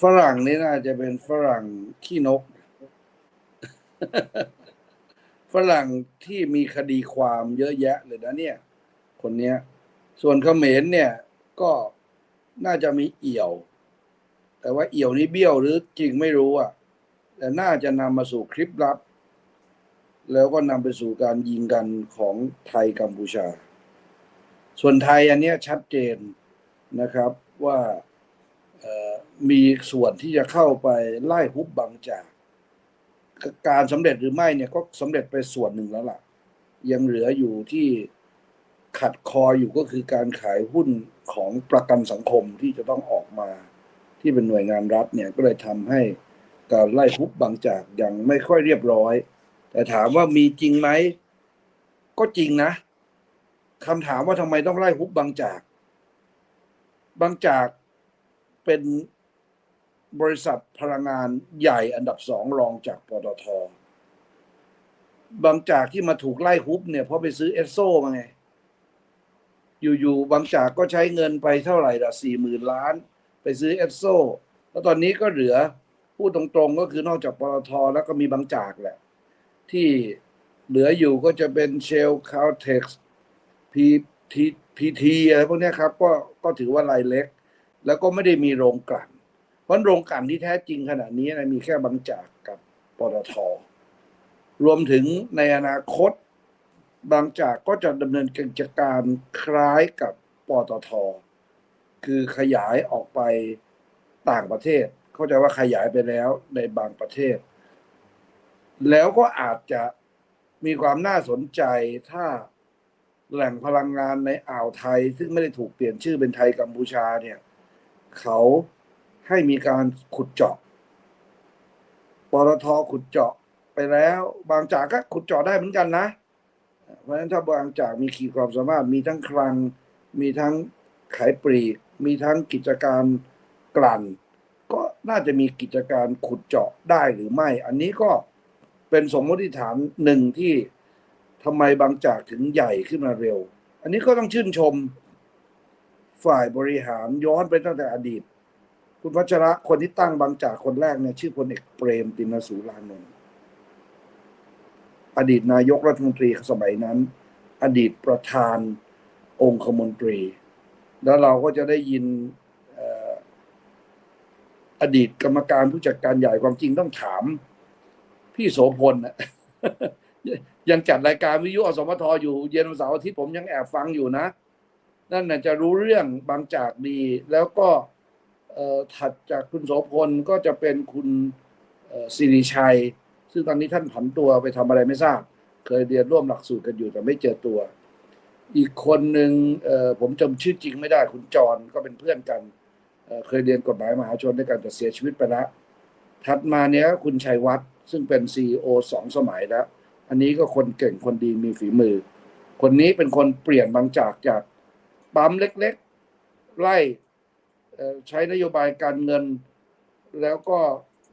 ฝรั่งนี่น่าจะเป็นฝรั่งขี้นก ฝรั่งที่มีคดีความเยอะแยะเลยนะเนี่ย คนเนี้ย ส่วนเขมรเนี่ย ก็น่าจะมีเอี่ยว แต่ว่าเอี่ยวนี้เบี้ยวหรือจริงไม่รู้อะ แต่น่าจะนำมาสู่คลิปลับ แล้วก็นำไปสู่การยิงกันของไทยกัมพูชา ส่วนไทยอันเนี้ยชัดเจนนะครับว่า มีส่วนที่จะเข้าไปไล่ฮุบบางจาก การสำเร็จหรือไม่เนี่ยก็สำเร็จไปส่วนหนึ่งแล้วล่ะ ยังเหลืออยู่ที่ขัดคออยู่ก็คือการขายหุ้นของประกันสังคมที่จะต้องออกมา ที่เป็นหน่วยงานรัฐเนี่ยก็เลยทำให้การไล่ฮุบบางจากยังไม่ค่อยเรียบร้อย แต่ถามว่ามีจริงไหมก็จริงนะคำถามว่าทำไมต้องไล่ฮุบบางจาก บางจาก เป็นบริษัทพลังงานใหญ่อันดับสองรองจากปตท บางจากที่มาถูกไล่ฮุบเนี่ยเพราะไปซื้อเอสโซมาไง อยู่ๆบางจากก็ใช้เงินไปเท่าไหร่ละสี่หมื่นล้าน ไปซื้อเอสโซแล้วตอนนี้ก็เหลือพูดตรงๆก็คือนอกจากปตท แล้วก็มีบางจากแหละ ที่เหลืออยู่ก็จะเป็นเชลคาวเท็กซ์พีทีพีทีอะไรพวกนี้ครับ ก็ก็ถือว่ารายเล็ก แล้วก็ไม่ได้มีโรงกลั่นเพราะโรงกลั่นที่แท้จริงขณะนี้นะมีแค่บางจากกับปตทรวมถึงในอนาคต บางจากก็จะดำเนินกิจการคล้ายกับปตท คือขยายออกไปต่างประเทศ เข้าใจว่าขยายไปแล้วในบางประเทศ แล้วก็อาจจะมีความน่าสนใจถ้าแหล่งพลังงานในอ่าวไทย ซึ่งไม่ได้ถูกเปลี่ยนชื่อเป็นไทยกัมพูชาเนี่ย เขาให้มีการขุดเจาะปตทขุดเจาะไปแล้ว บางจากก็ขุดเจาะได้เหมือนกันนะ เพราะฉะนั้นถ้าบางจากมีขีดความสามารถมีทั้งคลัง มีทั้งขายปลีก มีทั้งกิจการกลั่น ก็น่าจะมีกิจการขุดเจาะได้หรือไม่ อันนี้ก็เป็นสมมติฐานหนึ่งที่ทำไมบางจากถึงใหญ่ขึ้นมาเร็ว อันนี้ก็ต้องชื่นชม ฝ่ายบริหารย้อนไปตั้งแต่อดีต คุณพัชระคนที่ตั้งบางจากคนแรกเนี่ยชื่อพลเอกเปรมตินสูรานนท์อดีตนายกรัฐมนตรีสมัยนั้น อดีตประธานองคมนตรี แล้วเราก็จะได้ยินอดีตกรรมการผู้จัดการใหญ่ความจริงต้องถาม พี่โสพลนะยังจัดรายการวิทยุอสมทอยู่เย็นวันเสาร์อาทิตย์ผมยังแอบฟังอยู่นะ นั่นน่ะจะรู้เรื่องบางจากดี แล้วก็ถัดจากคุณโสพลก็จะเป็นคุณสิริชัย ซึ่งตอนนี้ท่านผันตัวไปทำอะไรไม่ทราบ เคยเรียนร่วมหลักสูตรกันอยู่แต่ไม่เจอตัว อีกคนหนึ่งผมจำชื่อจริงไม่ได้คุณจรก็เป็นเพื่อนกันเเคยเรียนกฎหมายมหาชนด้วยกันแต่เสียชีวิตไปแล้วถัดมาเนี้ยคุณชัยวัฒน์ซึ่งเป็นซีอสองสมัยแล้ว อันนี้ก็คนเก่งคนดีมีฝีมือ คนนี้เป็นคนเปลี่ยนบางจากจาก ปั๊มเล็กๆ ไล่ใช้นโยบายการเงิน แล้วก็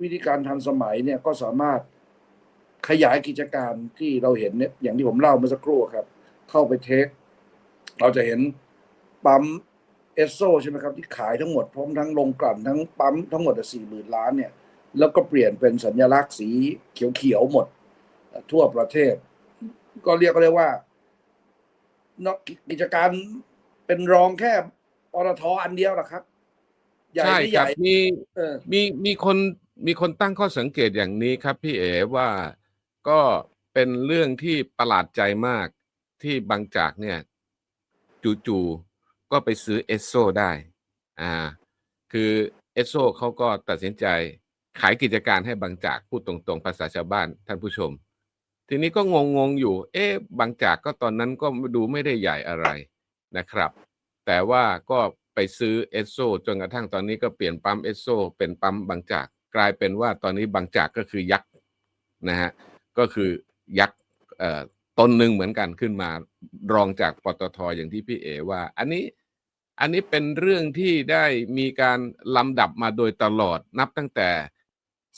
วิธีการทันสมัยเนี่ยก็สามารถขยายกิจการที่เราเห็นเนี่ยอย่างที่ผมเล่าเมื่อสักครู่ครับ เข้าไปเทค เราจะเห็นปั๊มเอสโซใช่ไหมครับ ที่ขายทั้งหมดพร้อมทั้งโรงกลั่นทั้งปั๊มทั้งหมดสี่หมื่นล้านเนี่ย แล้วก็เปลี่ยนเป็นสัญลักษณ์สีเขียวๆหมดทั่วประเทศ ก็เรียกก็ได้ว่านอกกิจการ เป็นรองแค่ปตทอันเดียวหรอครับ ใหญ่ใช่ไม่คใหรับญ่มีเออ มีมีคนมีคนตั้งข้อสังเกตอย่างนี้ครับพี่เอ๋ว่าก็เป็นเรื่องที่ประหลาดใจมากที่บางจากเนี่ยจู่ๆก็ไปซื้อเอสโซได้อ่าคือเอสโซเขาก็ตัดสินใจขายกิจการให้บางจากพูดตรงๆ ภาษาชาวบ้านท่านผู้ชม ทีนี้ก็งงๆอยู่ เอ๊ะบางจากก็ตอนนั้นก็ดูไม่ได้ใหญ่อะไรนะครับ แต่ว่าก็ไปซื้อเอสโซจนกระทั่งตอนนี้ก็เปลี่ยนปั๊มเอสโซเป็นปั๊มบางจาก กลายเป็นว่าตอนนี้บางจากก็คือยักษ์นะฮะก็คือยักษ์เอ่อตนหนึ่งเหมือนกันขึ้นมารองจากปตทอย่างที่พี่เอว่า อันนี้อันนี้เป็นเรื่องที่ได้มีการลำดับมาโดยตลอดนับตั้งแต่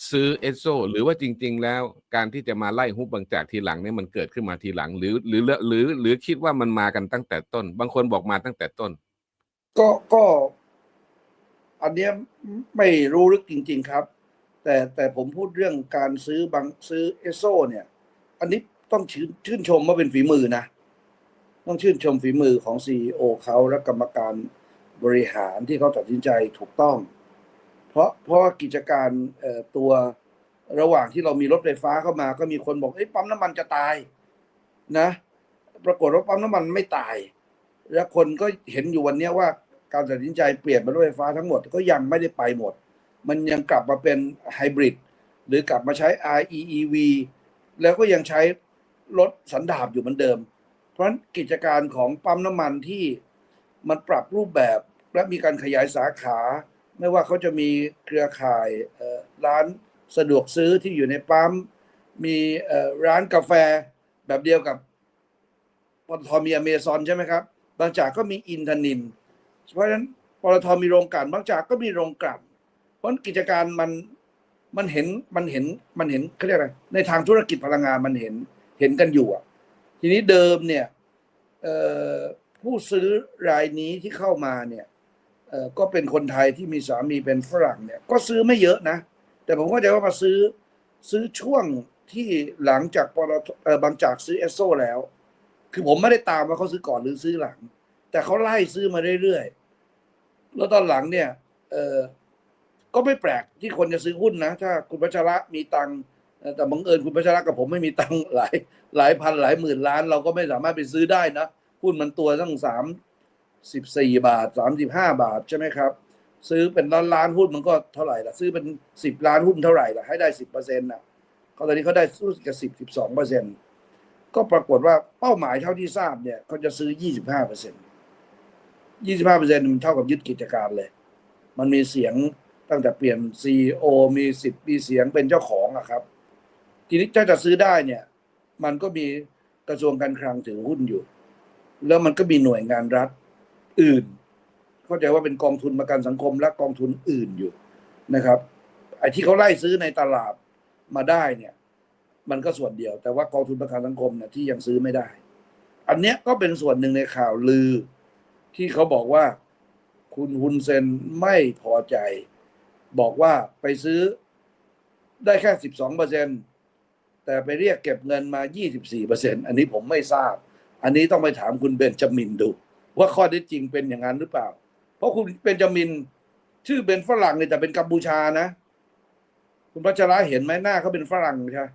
ซื้อเอสโซหรือว่าจริง ๆ แล้วการที่จะมาไล่ฮุบบางจากทีหลังเนี่ยมันเกิดขึ้นมาทีหลัง หรือหรือหรือ หรือคิดว่ามันมากันตั้งแต่ต้น บางคนบอกมาตั้งแต่ต้น ก็ก็ อันเนี้ยไม่รู้ลึกจริง ๆครับ แต่แต่ผมพูดเรื่องการซื้อบางซื้อเอสโซเนี่ย อันนี้ต้องชื่นชื่นชมว่าเป็นฝีมือนะต้องชื่นชมฝีมือของซีอเขาและกรรมการบริหารที่เขาตัดสินใจถูกต้อง เพราะเพราะกิจการตัวระหว่างที่เรามีรถไฟฟ้าเข้ามา ก็มีคนบอกเอ้ปั๊มน้ำมันจะตายนะ ปรากฏว่าปั๊มน้ำมันไม่ตาย แล้วคนก็เห็นอยู่วันนี้ว่าการตัดสินใจเปลี่ยนเป็นรถไฟฟ้าทั้งหมดก็ยังไม่ได้ไปหมด มันยังกลับมาเป็นไฮบริดหรือกลับมาใช้ REEV แล้วก็ยังใช้รถสันดาปอยู่เหมือนเดิม เพราะฉะนั้นกิจการของปั๊มน้ำมันที่มันปรับรูปแบบและมีการขยายสาขา ไม่ว่าเขาจะมีเครือข่ายร้านสะดวกซื้อที่อยู่ในปั๊มมีร้านกาแฟแบบเดียวกับปตทมีอเมซอนใช่ไหมครับ บางจากก็มีอินทนิน เพราะฉะนั้นปตทมีโรงกลั่นบางจากก็มีโรงกลั่นเพราะกิจการมันมันเห็นมันเห็นมันเห็นเขาเรียกอะไรในทางธุรกิจพลังงานมันเห็นเห็นกันอยู่อะทีนี้เดิมเนี่ยผู้ซื้อรายนี้ที่เข้ามาเนี่ย เออก็เป็นคนไทยที่มีสามีเป็นฝรั่งเนี่ย ก็ซื้อไม่เยอะนะ แต่ผมเข้าใจว่ามาซื้อซื้อช่วงที่หลังจากปตทเออบางจากซื้อเอสโซแล้ว คือผมไม่ได้ตามว่าเขาซื้อก่อนหรือซื้อหลัง แต่เขาไล่ซื้อมาเรื่อยๆ แล้วตอนหลังเนี่ย เออก็ไม่แปลกที่คนจะซื้อหุ้นนะ ถ้าคุณพัชระมีตังแต่บังเอิญคุณพัชระกับผมไม่มีตังหลายหลายพันหลายหมื่นล้าน เราก็ไม่สามารถไปซื้อได้นะหุ้นมันตัวตั้งสาม สิบสี่บาทสามสิบห้าบาทใช่ไหมครับ ซื้อเป็นล้านล้านหุ้นมันก็เท่าไหร่ละซื้อเป็นสิบล้านหุ้นเท่าไหร่ละให้ได้สิบเปอร์เซ็นต์นะเขาตอนนี้เขาได้รู้สึกจะสิบสิบสองเปอร์เซ็นต์ก็ปรากฏว่าเป้าหมายเท่าที่ทราบเนี่ยเขาจะซื้อยี่สิบห้าเปอร์เซ็นต์ยี่สิบห้าเปอร์เซ็นต์มันเท่ากับยึดกิจการเลย มันมีเสียงตั้งแต่เปลี่ยนซีโอมีสิทธิ์มีเสียงเป็นเจ้าของอะครับ ทีนี้ถ้าจะซื้อได้เนี่ย มันก็มีกระทรวงการคลังถือหุ้นอยู่ แล้วมันก็มีหน่วยงานรัฐ อื่น เข้าใจว่าเป็นกองทุนประกันสังคมและกองทุนอื่นอยู่นะครับ ไอ้ที่เขาไล่ซื้อในตลาดมาได้เนี่ย มันก็ส่วนเดียว แต่ว่ากองทุนประกันสังคมเนี่ยที่ยังซื้อไม่ได้ อันเนี้ยก็เป็นส่วนหนึ่งในข่าวลือ ที่เขาบอกว่า คุณฮุนเซนไม่พอใจ บอกว่าไปซื้อได้แค่สิบสองเปอร์เซ็นแต่ไปเรียกเก็บเงินมายี่สิบสี่เปอร์เซ็นอันนี้ผมไม่ทราบ อันนี้ต้องไปถามคุณเบนจามินดู ว่าข้อเท็จจริงเป็นอย่างนั้นหรือเปล่า เพราะคุณเบนจามินชื่อเป็นฝรั่งเนี่ยแต่เป็นกัมพูชานะ คุณพัชระเห็นไหมหน้าเขาเป็นฝรั่งใช่ไหม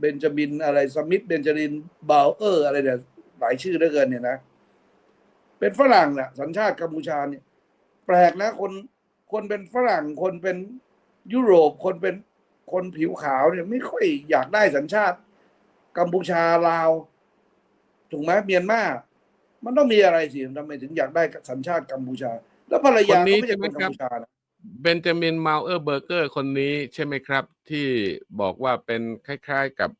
เบนจามินอะไรสมิธเบนจามินบาวเออร์ อะไรเนี่ยหลายชื่อเหลือเกินเนี่ยนะ เป็นฝรั่งน่ะ สัญชาติกัมพูชาเนี่ย แปลกนะ คนคนเป็นฝรั่ง คนเป็นยุโรป คนเป็นคนผิวขาวเนี่ย ไม่ค่อยอยากได้สัญชาติ กัมพูชาลาวถูกไหมเมียนมา มันต้องมีอะไรสิทำไมถึงอยากได้สัญชาติกัมพูชา แล้วภรรยาคนนี้ก็ไม่ใช่คนใช่ไหมครับกัมพูชานะเบนจามินมาเออร์เบอร์เกอร์คนนี้ใช่ไหมครับ ที่บอกว่าเป็นคล้ายๆกับ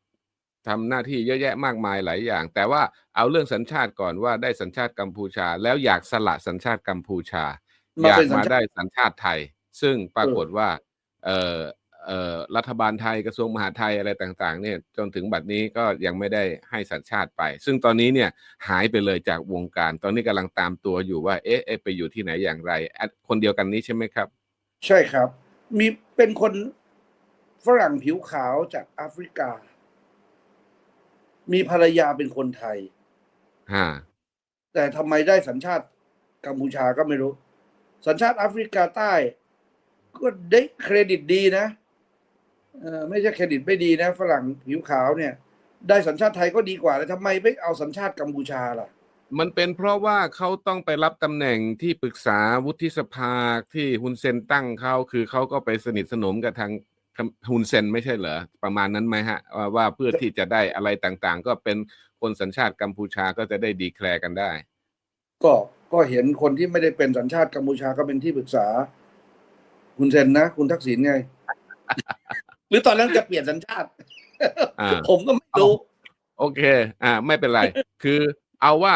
ทำหน้าที่เยอะแยะมากมายหลายอย่าง แต่ว่าเอาเรื่องสัญชาติก่อนว่าได้สัญชาติกัมพูชา แล้วอยากสละสัญชาติกัมพูชามาอยากเป็นสัญมาชาติได้สัญชาติไทย ซึ่งปรากฏว่า เอ่อเอ่อ รัฐบาลไทยกระทรวงมหาดไทยอะไรต่างๆเนี่ยจนถึงบัดนี้ก็ยังไม่ได้ให้สัญชาติไป ซึ่งตอนนี้เนี่ยหายไปเลยจากวงการ ตอนนี้กำลังตามตัวอยู่ว่าเอ๊ะเอ๊ะไปอยู่ที่ไหนอย่างไรอะคนเดียวกันนี้ใช่ไหมครับ ใช่ครับ มีเป็นคนฝรั่งผิวขาวจากแอฟริกา มีภรรยาเป็นคนไทยฮะแต่ทำไมได้สัญชาติกัมพูชาก็ไม่รู้ สัญชาติแอฟริกาใต้ ก็ได้เครดิตดีนะเออ ไม่ใช่เครดิตไม่ดีนะ ฝรั่งผิวขาวเนี่ย ได้สัญชาติไทยก็ดีกว่าแล้วทำไมไม่เอาสัญชาติกัมพูชาล่ะ มันเป็นเพราะว่าเขาต้องไปรับตำแหน่งที่ปรึกษาวุฒิสภาที่ฮุนเซนตั้งเขาคือเขาก็ไปสนิทสนมกับทางฮุนเซนไม่ใช่เหรอ ประมาณนั้นไหมฮะ ว่าว่าเพื่อที่จะได้อะไรต่างๆ ก็เป็นคนสัญชาติกัมพูชาก็จะได้ดีแคลร์กันได้ ก็ก็เห็นคนที่ไม่ได้เป็นสัญชาติกัมพูชาก็เป็นที่ปรึกษา คุณเซนนะ คุณทักษิณไงห รือตอนนั้นจะเปลี่ยนสัญชาติอ่าผมก็ไม่รู้ โอเค อ่า ไม่เป็นไร คือเอาว่า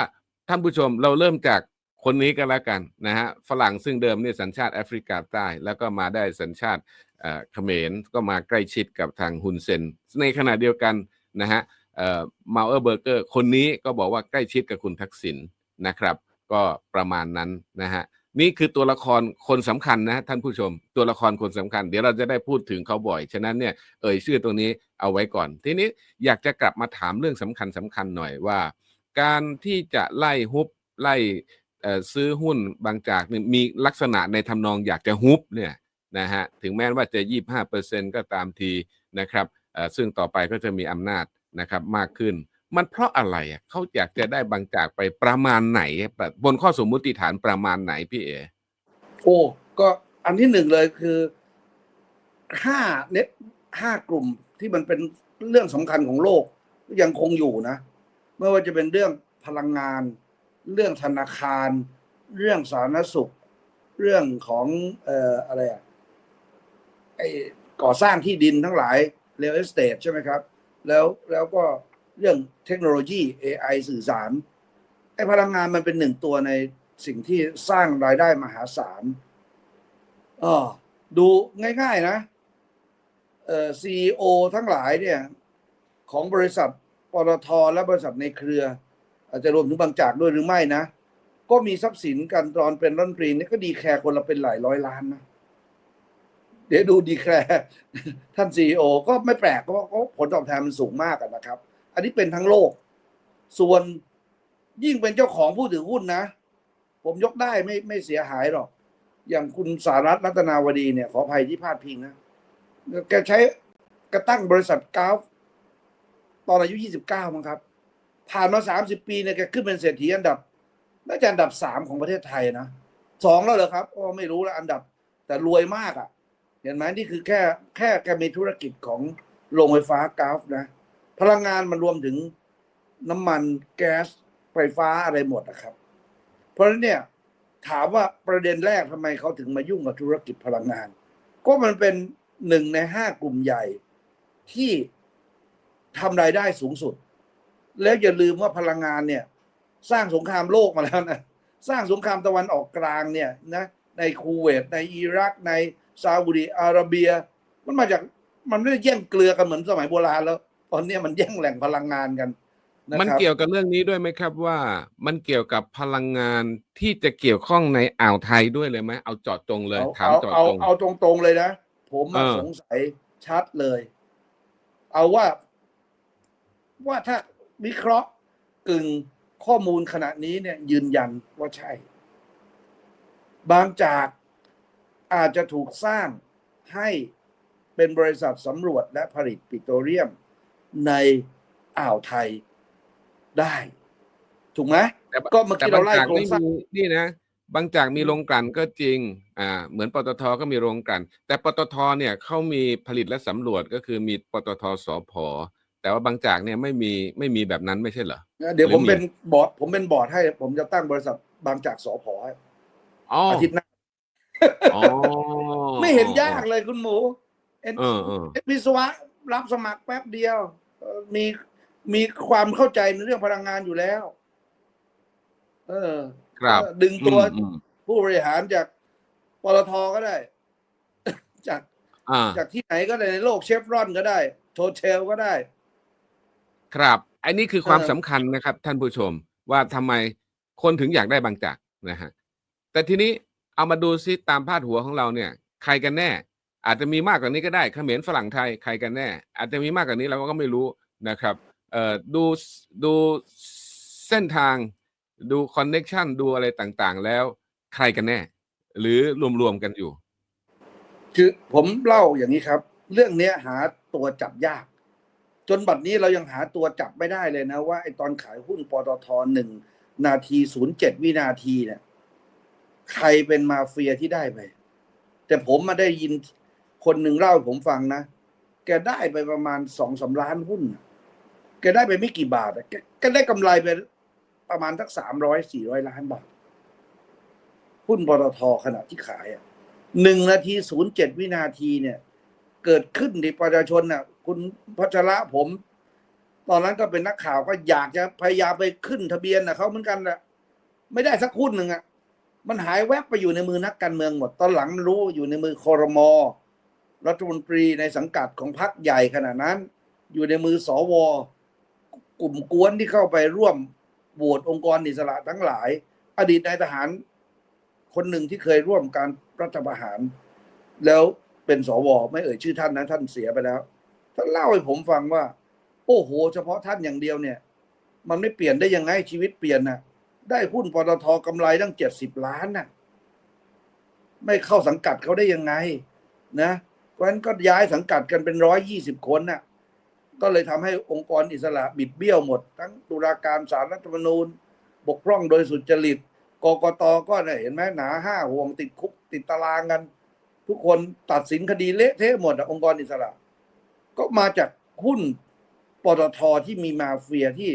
ท่านผู้ชมเราเริ่มจากคนนี้กันแล้วกันนะฮะฝรั่งซึ่งเดิมเนี่ยสัญชาติแอฟริกาใต้ แล้วก็มาได้สัญชาติเอ่อเขมรก็มาใกล้ชิดกับทางฮุนเซน ในขณะเดียวกันนะฮะเอ่อมาเออร์เบอร์เกอร์ คนนี้ก็บอกว่าใกล้ชิดกับคุณทักษิณนะครับ ก็ประมาณนั้นนะฮะ นี่คือตัวละครคนสำคัญนะท่านผู้ชม ตัวละครคนสำคัญ เดี๋ยวเราจะได้พูดถึงเขาบ่อย ฉะนั้นเนี่ยเอ่ยชื่อตรงนี้เอาไว้ก่อน ทีนี้อยากจะกลับมาถามเรื่องสำคัญสำคัญหน่อยว่า การที่จะไล่ฮุบไล่ซื้อหุ้นบางจากมีลักษณะในทำนองอยากจะฮุบเนี่ยนะฮะถึงแม้ว่าจะยี่ห้าเปอร์เซ็นก็ตามทีนะครับซึ่งต่อไปก็จะมีอำนาจนะครับมากขึ้น มันเพราะอะไรอะเขาอยากจะได้บางจากไปประมาณไหนแบบบนข้อสมมุติฐานประมาณไหนพี่เอโอ้ก็อันที่หนึ่งเลยคือห้าเน็ตห้ากลุ่มที่มันเป็นเรื่องสำคัญของโลกยังคงอยู่นะ ไม่ว่าจะเป็นเรื่องพลังงาน เรื่องธนาคาร เรื่องสาธารณสุข เรื่องของเอ่ออะไรอะไอก่อสร้างที่ดินทั้งหลายเร a ล e สเต e ใช่ไหมครับ แล้วแล้วก็ เรื่องเทคโนโลยี AI สื่อสารไอ้พลังงานมันเป็นหนึ่งตัวในสิ่งที่สร้างรายได้มหาศาลอ๋อดูง่าย ๆนะเอ่อซีอทั้งหลายเนี่ย ของบริษัทปตทและบริษัทในเครือ อาจจะรวมถึงบางจากด้วยหรือไม่นะ ก็มีทรัพย์สินกันตอนเป็นรัฐมนตรีเนี่ยก็ดีแคร์คนละเป็นหลายร้อยล้านนะเดี๋ยวดูดีแคร์ท่านซีโอก็ไม่แปลกเพราะผลตอบแทนมันสูงมากนะครับ อันนี้เป็นทั้งโลก ส่วนยิ่งเป็นเจ้าของผู้ถือหุ้นนะ ผมยกได้ไม่ไม่เสียหายหรอก อย่างคุณสารัตรัตนาวดีเนี่ย ขออภัยที่พลาดพิงนะ แกใช้กระตั้งบริษัทกราฟตอนอายุ29มั้งครับ ผ่านมา30ปีเนี่ยแกขึ้นเป็นเศรษฐีอันดับน่าจะอันดับสามของประเทศไทยนะสองแล้วเหรอครับโอ้ไม่รู้ละอันดับ แต่รวยมากอะ่ะ เห็นไหมนี่คือแค่แค่แกมีธุรกิจของโรงไฟฟ้ากราฟนะ พลังงานมันรวมถึงน้ำมันแก๊สไฟฟ้าอะไรหมดนะครับ เพราะฉะนั้นเนี่ยถามว่าประเด็นแรกทำไมเขาถึงมายุ่งกับธุรกิจพลังงาน ก็มันเป็นหนึ่งในห้ากลุ่มใหญ่ที่ทำรายได้สูงสุด แล้วอย่าลืมว่าพลังงานเนี่ย สร้างสงครามโลกมาแล้วนะสร้างสงครามตะวันออกกลางเนี่ยนะในคูเวตในอิรักในซาอุดิอาระเบีย มันมาจากมันไม่ได้แย่งเกลือกันเหมือนสมัยโบราณแล้ว ตอนเนี้ยมันแย่งแหล่งพลังงานกันนะครับมันเกี่ยวกับเรื่องนี้ด้วยไหมครับว่ามันเกี่ยวกับพลังงานที่จะเกี่ยวข้องในอ่าวไทยด้วยเลยไหมเอาเจาะจงเลยเอาถามเอาเจาะเอาจงเอาตรงๆเลยนะ ผมอะเออสงสัยชัดเลย เอาว่า ว่าถ้าวิเคราะห์กึ่งข้อมูลขณะนี้เนี่ย ยืนยันว่าใช่ บางจากอาจจะถูกสร้างให้เป็นบริษัทสำรวจและผลิตปิโตรเลียม ในอ่าวไทยได้ ถูกไหมแต่ก็เมื่อแต่กี้บาเรางไล่จากโครงไม่สร้างมีนี่นะ บางจากมีโรงกลั่นก็จริง อ่า เหมือนปตทก็มีโรงกลั่น แต่ปตทเนี่ยเขามีผลิตและสำรวจก็คือมีปตทสพแต่ว่าบางจากเนี่ยไม่มีไม่มีแบบนั้นไม่ใช่เหรอเดี๋ยวผมหรือมีเป็นบอร์ดผมเป็นบอร์ดให้ผมจะตั้งบริษัทบางจากสอพอให้อ๋ออาทิตย์หน้าอ๋อไม่เห็นยากเลยคุณหมูเอ็นเออเออวิศวะ รับสมัครแป๊บเดียวเอ่อมีมีความเข้าใจในเรื่องพลังงานอยู่แล้ว เออ ครับเออดึงตัวอืมอืมผู้บริหารจากปตทก็ได้ จากอ่าจากที่ไหนก็ได้ในโลกเชฟรอนก็ได้ โทเทลก็ได้ ครับอันนี้คือความเออสำคัญนะครับ ท่านผู้ชม ว่าทำไมคนถึงอยากได้บางจากนะฮะแต่ทีนี้เอามาดูซิตามพาดหัวของเราเนี่ย ใครกันแน่ อาจจะมีมากกว่านี้ก็ได้เขมรฝรั่งไทยใครกันแน่ อาจจะมีมากกว่านี้เราก็ไม่รู้นะครับเอ่อดูดูเส้นทางดูคอนเน็ชันดูอะไรต่างๆ แล้วใครกันแน่ หรือรวมๆกันอยู่ คือผมเล่าอย่างนี้ครับ เรื่องเนี้ยหาตัวจับยาก จนบัดนี้เรายังหาตัวจับไม่ได้เลยนะว่าไอตอนขายหุ้นปตทหนึ่งนาทีศูนย์เจ็ดวินาทีเนี่ยใครเป็นมาเฟียที่ได้ไป แต่ผมมาได้ยิน คนหนึ่งเล่าให้ผมฟังนะ แกได้ไปประมาณสองสาล้านหุ้น แกได้ไปไม่กี่บาทแกแกได้กำไรไปประมาณสักสามร้อยสี่ร้อยล้านบาท หุ้นปตทขณะที่ขายอะหนึ่งนาทีศูนย์เจ็ดวินาทีเนี่ย เกิดขึ้นในประชาชนน่ะ คุณพัชระผม ตอนนั้นก็เป็นนักข่าวก็อยากจะพยายามไปขึ้นทะเบียนนะเขาเหมือนกันแหละไม่ได้สักหุ้นหนึ่งอะ มันหายแวบไปอยู่ในมือนักการเมืองหมด ตอนหลังมันรู้อยู่ในมือคอรมอ รัฐมนตรีในสังกัดของพรรคใหญ่ขนาดนั้น อยู่ในมือสวกลุ่มกวนที่เข้าไปร่วมโหวตองค์กรอิสระทั้งหลาย อดีตนายทหารคนหนึ่งที่เคยร่วมการรัฐประหาร แล้วเป็นสวไม่เอ่ยชื่อท่านนะท่านเสียไปแล้วท่านเล่าให้ผมฟังว่า โอ้โห เฉพาะท่านอย่างเดียวเนี่ย มันไม่เปลี่ยนได้ยังไงชีวิตเปลี่ยนน่ะ ได้หุ้นปตทกำไรตั้งเจ็ดสิบล้านน่ะ ไม่เข้าสังกัดเขาได้ยังไง นะ เพราะฉะนั้นก็ย้ายสังกัดกันเป็นร้อยยี่สิบคนน่ะ ก็เลยทำให้องค์กรอิสระบิดเบี้ยวหมด ทั้งตุลาการศาลรัฐธรรมนูญ บกพร่องโดยสุจริตกกตก็เนี่ยเห็นไหมหนาห้าห่วงติดคุกติดตารางกัน ทุกคนตัดสินคดีเละเทะหมดอะองค์กรอิสระ ก็มาจากหุ้นปตทที่มีมาเฟียที่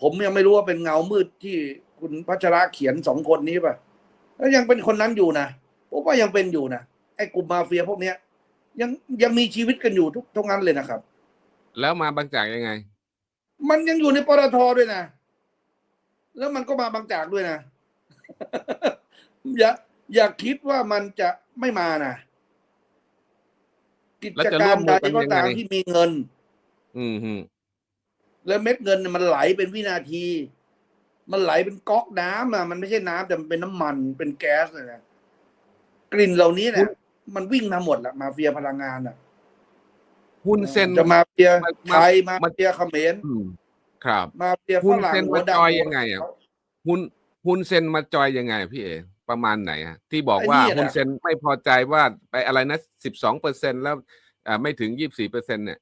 ผมยังไม่รู้ว่าเป็นเงามืดที่คุณพัชระเขียนสองคนนี้ป่ะ แล้วยังเป็นคนนั้นอยู่นะผมว่ายังเป็นอยู่นะไอ้กลุ่มมาเฟียพวกเนี้ย ยังยังมีชีวิตกันอยู่ทุกทุกนั้นเลยนะครับ แล้วมาบางจากยังไง มันยังอยู่ในปตทด้วยนะ แล้วมันก็มาบางจากด้วยนะ อย่าอย่าคิดว่ามันจะไม่มานะกิแล้วจจะการใดร่วมมือกันก็ตามยังไงที่มีเงิน อืมฮึแล้วเม็ดเงินเนี่ยมันไหลเป็นวินาที มันไหลเป็นก๊อกน้ำอะ มันไม่ใช่น้ำแต่มันเป็นน้ำมันเป็นแก๊สเลยนะกลิ่นเหล่านี้เนี่ย มันวิ่งมาหมดละมาเฟียพลังงานอะหุ้นเซ็นจะมาเฟียมาไทยมามาเฟียเขมรอืมครับ มาเฟียหุ้ฝนรั่งเซ็นหัวมาจอยดำยังไงอะหุ้นหุ้นเซ็นมาจอยยังไงพี่เอประมาณไหนอะที่บอกว่าไอ้เนี่ยนะหุ้นเซ็นไม่พอใจว่าไปอะไรนะสิบสองเปอร์เซ็นแล้วอ่าไม่ถึงยี่บสี่เปอร์เซ็นเนี่ย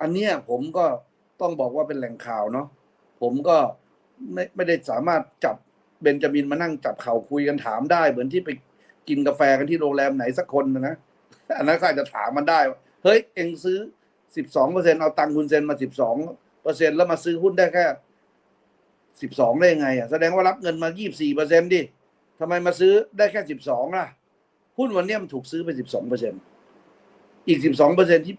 อันเนี้ยผมก็ต้องบอกว่าเป็นแหล่งข่าวเนาะผมก็ไม่ไม่ได้สามารถจับเบนจามินมานั่งจับเข่าคุยกันถามได้เหมือนที่ไป กินกาแฟกันที่โรงแรมไหนสักคนนะอันนั้นก็อาจะถามมันได้ เฮ้ย เอ็งซื้อสิบสองเปอร์เซ็นเอาตังคุณเซ็นมาสิบสองเปอร์เซ็นแล้วมาซื้อหุ้นได้แค่สิบสองได้ยังไงอะแสดงว่ารับเงินมายี่บสี่เปอร์เซ็นดิทำไมมาซื้อได้แค่สิบสองล่ะ หุ้นวันนี้มันถูกซื้อไปสิบสองเปอร์เซ็นอีกสิบสองเปอร์เซ็นที่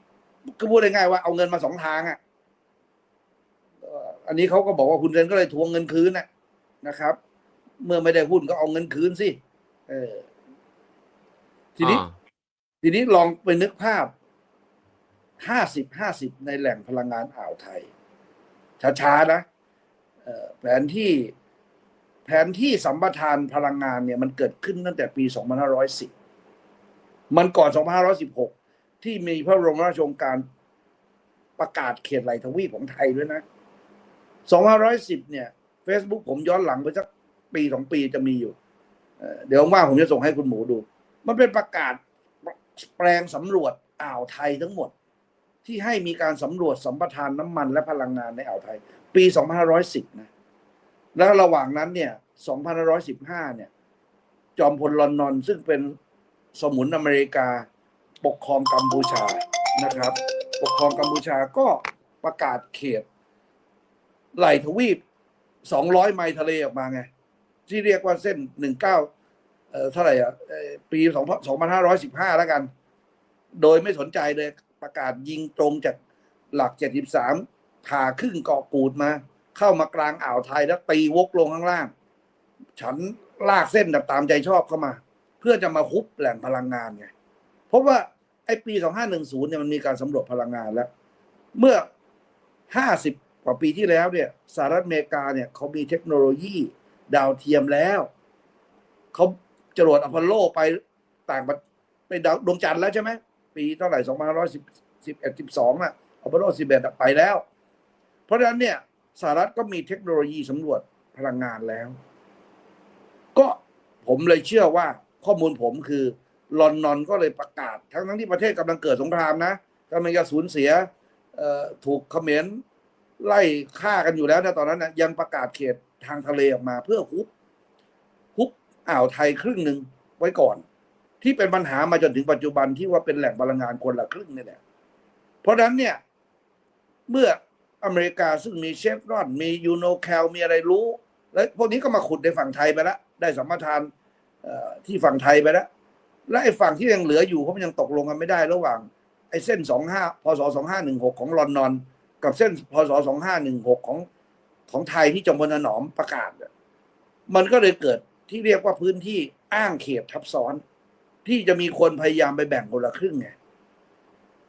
ก็พูดง่ายๆว่าเอาเงินมาสองทางอะอันนี้เขาก็บอกว่าคุณเซนก็เลยทวงเงินคืนน่ะนะครับ เมื่อไม่ได้หุ้นก็เอาเงินคืนสิเออ ทีนี้อ่าทีนี้ลองไปนึกภาพห้าสิบห้าสิบในแหล่งพลังงานอ่าวไทย ช้าๆนะเอ่อแผนที่แผนที่สัมปทานพลังงานเนี่ยมันเกิดขึ้นตั้งแต่ปี 2510 มันก่อน 2516 ที่มีพระบรมราชโองการประกาศเขตไหลทวีปของไทยด้วยนะ 2510 เนี่ย Facebook ผมย้อนหลังไปสักปีสองปีจะมีอยู่เอ่อเดี๋ยวว่างๆผมจะส่งให้คุณหมูดู มันเป็นประกาศแปลงสำรวจอ่าวไทยทั้งหมด ที่ให้มีการสำรวจสัมปทานน้ำมันและพลังงานในอ่าวไทย ปี 2510 นะ แล้วระหว่างนั้นเนี่ย 2515 เนี่ย จอมพลลอนนอนซึ่งเป็นสมุนอเมริกาปกครองกัมพูชานะครับ ปกครองกัมพูชาก็ประกาศเขตไหลทวีป 200 ไมล์ทะเลออกมาไง ที่เรียกว่าเส้น 19 เออเท่าไหร่อะเอ่อปี2515แล้วกัน โดยไม่สนใจเลยประกาศยิงตรงจากหลัก73ผ่าครึ่งเกาะกูดมา เข้ามากลางอ่าวไทยแล้วตีวกลงข้างล่าง ฉันลากเส้นแบบตามใจชอบเข้ามา เพื่อจะมาคุบแหล่งพลังงานไงเพราะว่าไอ้ปี2510เนี่ยมันมีการสำรวจพลังงานแล้ว เมื่อ50กว่าปีที่แล้วเนี่ยสหรัฐอเมริกาเนี่ยเขามีเทคโนโลยีดาวเทียมแล้วเขา จรวดอพอลโลไปต่างประไปดาวดวงจันทร์แล้วใช่ไหมปีเท่าไหร่2510 11 12อะอพอลโล11ไปแล้ว เพราะฉะนั้นเนี่ยสหรัฐก็มีเทคโนโลยีสำรวจพลังงานแล้ว ก็ผมเลยเชื่อว่าข้อมูลผมคือลอนนอนก็เลยประกาศ ทั้งทั้งที่ประเทศกำลังเกิดสงครามนะกำลังจะสูญเสียถูกเขมรไล่ฆ่ากันอยู่แล้วนะตอนนั้นนะยังประกาศเขตทางทะเลออกมาเพื่อฮุบฮุบ อ่าวไทยครึ่งหนึ่งไว้ก่อน ที่เป็นปัญหามาจนถึงปัจจุบันที่ว่าเป็นแหล่งพลังงานคนละครึ่งนี่แหละเพราะฉะนั้นเนี่ยเมื่ออเมริกาซึ่งมีเชฟรอน มียูโนแคลมีอะไรรู้ แล้วพวกนี้ก็มาขุดในฝั่งไทยไปแล้วได้สัมปทานที่ฝั่งไทยไปแล้วและไอ้ฝั่งที่ยังเหลืออยู่เพราะมันยังตกลงกันไม่ได้ระหว่าง ไอ้เส้นสองห้าพศสองห้าหนึ่งหกของลอนดอน กับเส้นพศสองห้าหนึ่งหกของของไทยที่จอมพลถนอมประกาศเนี่ยมันก็เลยเกิด ที่เรียกว่าพื้นที่อ้างเขตทับซ้อน ที่จะมีคนพยายามไปแบ่งคนละครึ่งไง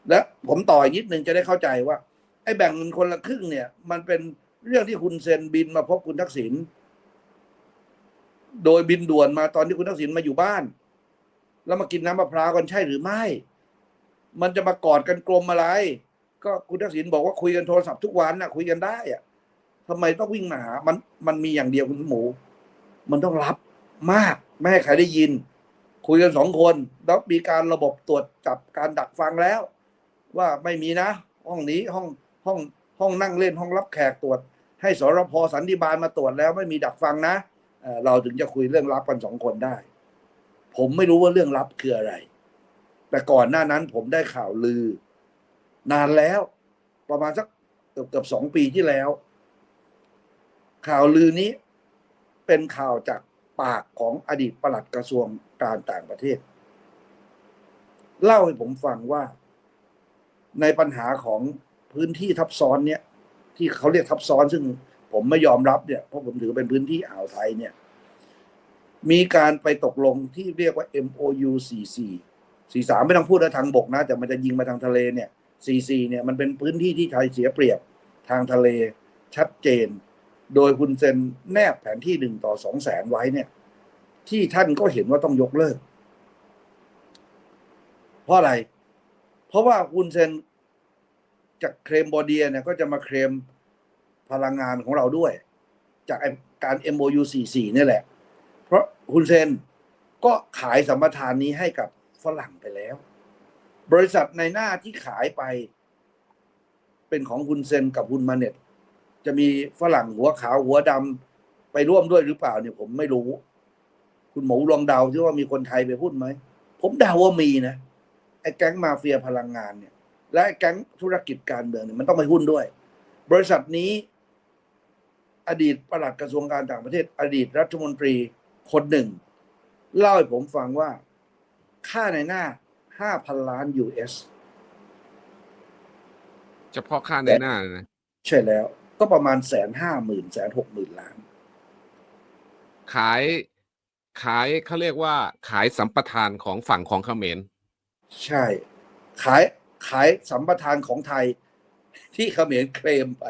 และผมต่ออีกนิดนึงจะได้เข้าใจว่า ไอ้แบ่งเงินคนละครึ่งเนี่ย มันเป็นเรื่องที่คุณเซนบินมาพบคุณทักษิณโดยบินด่วนมาตอนที่คุณทักษิณมาอยู่บ้าน แล้วมากินน้ำมะพร้าวกันใช่หรือไม่ มันจะมากอดกันกลมอะไร ก็คุณทักษิณบอกว่าคุยกันโทรศัพท์ทุกวันนะคุยกันได้อะทำไมต้องวิ่งมาหา มันมันมีอย่างเดียวคุณหมู มันต้องรับ มากไม่ให้ใครได้ยิน คุยกันสองคนแล้วมีการระบบตรวจจับการดักฟังแล้ว ว่าไม่มีนะ ห้องนี้ห้องห้องห้องนั่งเล่นห้องรับแขกตรวจ ให้สรพสันติบาลมาตรวจแล้วไม่มีดักฟังนะเเราถึงจะคุยเรื่องลับกันสองคนได้ ผมไม่รู้ว่าเรื่องลับคืออะไร แต่ก่อนหน้านั้นผมได้ข่าวลือ นานแล้ว ประมาณสักเกือบเกือบสองปีที่แล้ว ข่าวลือนี้เป็นข่าวจาก ปากของอดีตปลัดกระทรวงการต่างประเทศ เล่าให้ผมฟังว่า ในปัญหาของพื้นที่ทับซ้อนเนี่ย ที่เขาเรียกทับซ้อนซึ่งผมไม่ยอมรับเนี่ยเพราะผมถือเป็นพื้นที่อ่าวไทยเนี่ย มีการไปตกลงที่เรียกว่า MOU 44 43ไม่ต้องพูดนะทางบกนะ แต่มันจะยิงมาทางทะเลเนี่ย44เนี่ยมันเป็นพื้นที่ที่ไทยเสียเปรียบทางทะเลชัดเจน โดยคุณเซนแนบแผนที่หนึ่งต่อสองแสนไว้เนี่ย ที่ท่านก็เห็นว่าต้องยกเลิก เพราะอะไร เพราะว่าคุณเซนจากเคลมบอเดียเนี่ยก็จะมาเคลมพลังงานของเราด้วย จากไอ้การ MOU 44เนี่ยแหละ เพราะคุณเซนก็ขายสัมปทานนี้ให้กับฝรั่งไปแล้ว บริษัทในหน้าที่ขายไป เป็นของคุณเซนกับคุณมาเน็ต จะมีฝรั่งหัวขาวหัวดำไปร่วมด้วยหรือเปล่าเนี่ยผมไม่รู้ คุณหมูลองเดาที่ว่ามีคนไทยไปพูดไหม ผมเดาว่ามีนะไอ้แก๊งมาเฟียพลังงานเนี่ย และไอ้แก๊งธุรกิจการเมืองเนี่ยมันต้องไปหุ้นด้วย บริษัทนี้ อดีตปลัดกระทรวงการต่างประเทศ อดีตรัฐมนตรีคนหนึ่ง เล่าให้ผมฟังว่า ค่าในหน้าห้าพันล้าน US เฉพาะค่าในหน้านะ ใช่แล้ว ก็ประมาณแสนห้าหมื่นแสนหกหมื่นล้าน ขายขายเขาเรียกว่า ขายสัมปทานของฝั่งของเขมรใช่ ขายขายสัมปทานของไทย ที่เขมรเคลมไป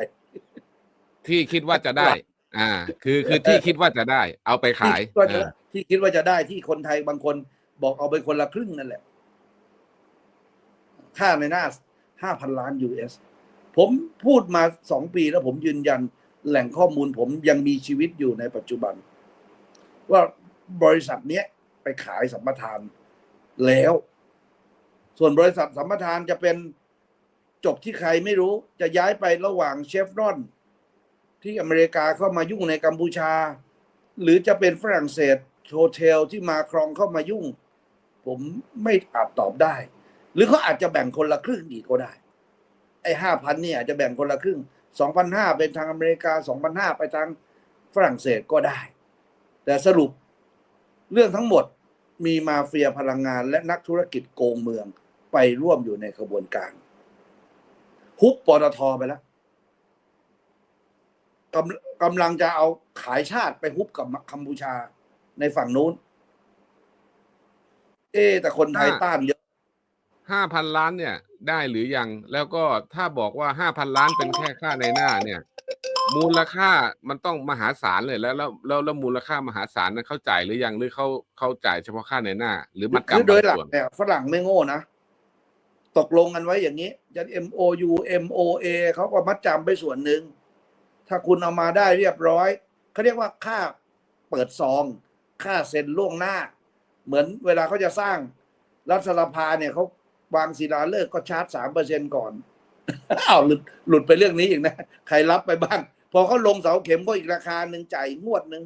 ที่คิดว่าจะได้ อ่า คือคือที่คิดว่าจะได้ เอาไปขายที่คิดว่าจะอ่าที่คิดว่าจะได้ที่คนไทยบางคนบอกเอาไปคนละครึ่งนั่นแหละ ค่าในหน้าห้าพันล้าน US ผมพูดมาสองปีแล้วผมยืนยันแหล่งข้อมูลผมยังมีชีวิตอยู่ในปัจจุบัน ว่าบริษัทเนี้ยไปขายสัมปทานแล้ว ส่วนบริษัทสัมปทานจะเป็นจบที่ใครไม่รู้จะย้ายไประหว่างเชฟรอน ที่อเมริกาเข้ามายุ่งในกัมพูชา หรือจะเป็นฝรั่งเศสโฮเทลที่มาครองเข้ามายุ่ง ผมไม่อาจตอบได้ หรือเขาอาจจะแบ่งคนละครึ่งอีกก็ได้ ไอ้ห้าพันเนี่ยอาจจะแบ่งคนละครึ่งสองพันห้าเป็นทางอเมริกาสองพันห้าไปทางฝรั่งเศสก็ได้ แต่สรุปเรื่องทั้งหมดมีมาเฟียพลังงานและนักธุรกิจโกงเมืองไปร่วมอยู่ในขบวนการ ฮุบปตทไปแล้วกำกำลังจะเอาขายชาติไปฮุบกับกัมพูชาในฝั่งนู้น เอ๊แต่คนไทยต้านเยอะ ห้าพันล้านเนี่ยได้หรือยัง แล้วก็ถ้าบอกว่าห้าพันล้านเป็นแค่ค่าในหน้าเนี่ย มูลค่ามันต้องมหาศาลเลยแล้วแล้วแล้วแล้วมูลค่ามหาศาลนั้นเขาจ่ายหรือยังหรือเขาเขาจ่ายเฉพาะค่าในหน้า หรือมัดคือจำโดบายงหลักส่วนเนี่ยฝรั่งไม่โง่นะ ตกลงกันไว้อย่างนี้จะ MOU MOA เขาก็มัดจำไปส่วนหนึ่ง ถ้าคุณเอามาได้เรียบร้อย เขาเรียกว่าค่าเปิดซอง ค่าเซ็นล่วงหน้า เหมือนเวลาเขาจะสร้างรัฐสภาเนี่ยเขา วางศิลาฤกษ์ก็ชาร์จสามเปอร์เซ็นก่อนอ้าวหลุดหลุดไปเรื่องนี้อีกนะ ใครรับไปบ้าง พอเขาลงเสาเข็มก็อีกราคาหนึ่งจ่ายงวดหนึ่ง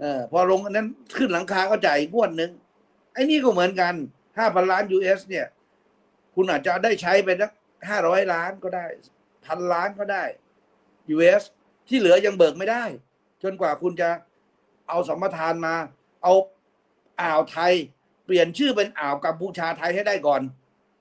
เออพอลงอันนั้นขึ้นหลังคาก็จ่ายงวดหนึ่งไอ้นี่ก็เหมือนกันห้าพันล้าน US เนี่ย คุณอาจจะได้ใช้ไปสักห้าร้อยล้านก็ได้พันล้านก็ได้ US ที่เหลือยังเบิกไม่ได้ จนกว่าคุณจะเอาสัมปทานมา เอาอ่าวไทย เปลี่ยนชื่อเป็นอ่าวกัมพูชาไทยให้ได้ก่อน